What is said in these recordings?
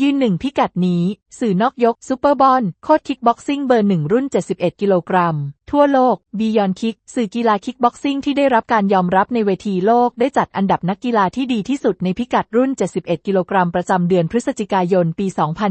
ยืนหนึ่งพิกัดนี้ สื่อนอกยกซูเปอร์บอลโคดคิกบ็อกซิ่งเบอร์หนึ่งรุ่น 71 กิโลกรัม ทั่วโลกบียอนคิก สื่อกีฬาคิกบ็อกซิ่งที่ได้รับการยอมรับในเวทีโลกได้จัดอันดับนักกีฬาที่ดีที่สุดในพิกัดรุ่น 71 กิโลกรัมประจำเดือนพฤศจิกายน ปี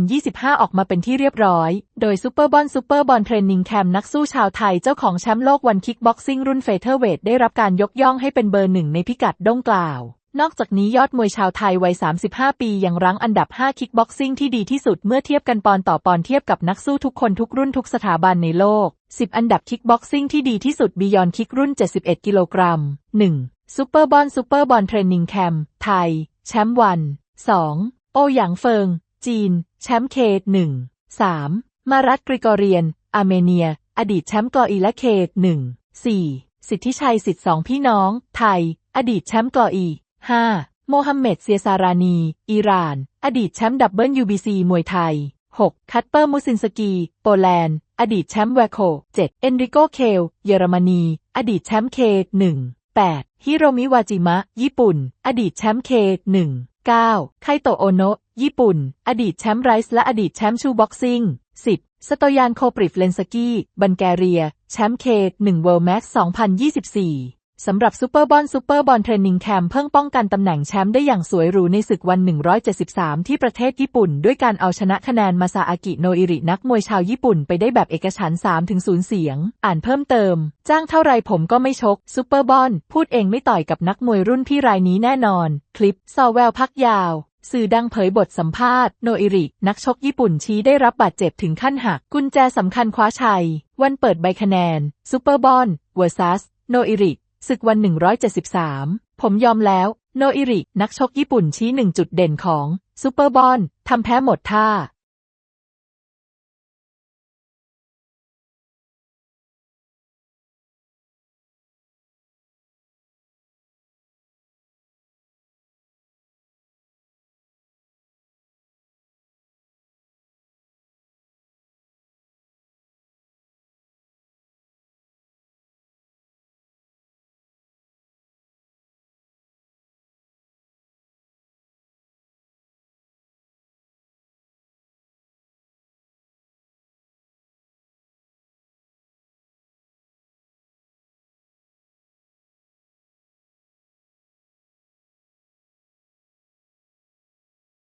2025 ออกมาเป็นที่เรียบร้อย โดยซูเปอร์บอลซูเปอร์บอลเทรนนิ่งแคมป์นักสู้ชาวไทยเจ้าของแชมป์โลกวันคิกบ็อกซิ่งรุ่นเฟเธอร์เวทได้รับการยกย่องให้เป็นเบอร์หนึ่งในพิกัดด้งกล่าว นอกจากนี้ยอดมวยชาวไทยวัย 35 ปียังรั้งอันดับ 5 คิกบ็อกซิ่งที่ดีที่สุดเมื่อเทียบกันปอนต่อปอนเทียบกับนักสู้ทุกคนทุกรุ่นทุกสถาบันในโลก 10 อันดับคิกบ็อกซิ่งที่ดีที่สุดบียอนคิกรุ่น 71 กิโลกรัม 1. ซูเปอร์บอลซูเปอร์บอลเทรนนิ่งแคมป์ไทย แชมป์วัน 2. โอหยางเฟิง จีน แชมป์เคหนึ่ง 3. มารัตกริกอเรียน อาร์เมเนีย อดีตแชมป์กออีและเคหนึ่ง 4. สิทธิชัยสิทธิสองพี่น้อง ไทย อดีตแชมป์กออี 5. โมฮัมเหม็ดเซียซารานี อิหร่าน อดีตแชมป์ดับเบิลยูบีซีมวยไทย 6. คัตเปอร์มุสินสกี โปแลนด์ อดีตแชมป์แวโค 7. เอนริโกเคล เยอรมนี อดีตแชมป์เคหนึ่ง 8. ฮิโรมิวาจิมะ ญี่ปุ่น อดีตแชมป์เคหนึ่ง 9. ไคโตโอโนะญี่ปุ่น อดีตแชมป์ไรส์และอดีตแชมป์ชูบ็อกซิ่ง 10. สโตยานโคปริฟเลนสกี้ บัลแกเรีย แชมป์เคหนึ่งเวิลด์แม็กซ์2024 สำหรับซูเปอร์บอลซูเปอร์บอลเทรนนิ่งแคมเพิ่งป้องกันตำแหน่งแชมป์ได้อย่างสวยหรูในศึกวัน 173 ที่ประเทศญี่ปุ่น ด้วยการเอาชนะคะแนนมาซาอากิโนอิรินักมวยชาวญี่ปุ่นไปได้แบบเอกฉัน3ถึง0เสียง อ่านเพิ่มเติม จ้างเท่าไรผมก็ไม่ชกซูเปอร์บอลพูดเองไม่ต่อยกับนักมวยรุ่นพี่รายนี้แน่นอน คลิปซอแววพักยาวสื่อดังเผยบทสัมภาษณ์โนอิริ นักชกญี่ปุ่นชี้ได้รับบาดเจ็บถึงขั้นหัก กุญแจสำคัญคว้าชัย วันเปิดใบคะแนนซูเปอร์บอลเวอร์ซัสโนอิริ ศึกวัน 173 ผมยอมแล้ว โนอิริ นักชกญี่ปุ่นชี้หนึ่งจุดเด่นของซูเปอร์บอลทำแพ้หมดท่า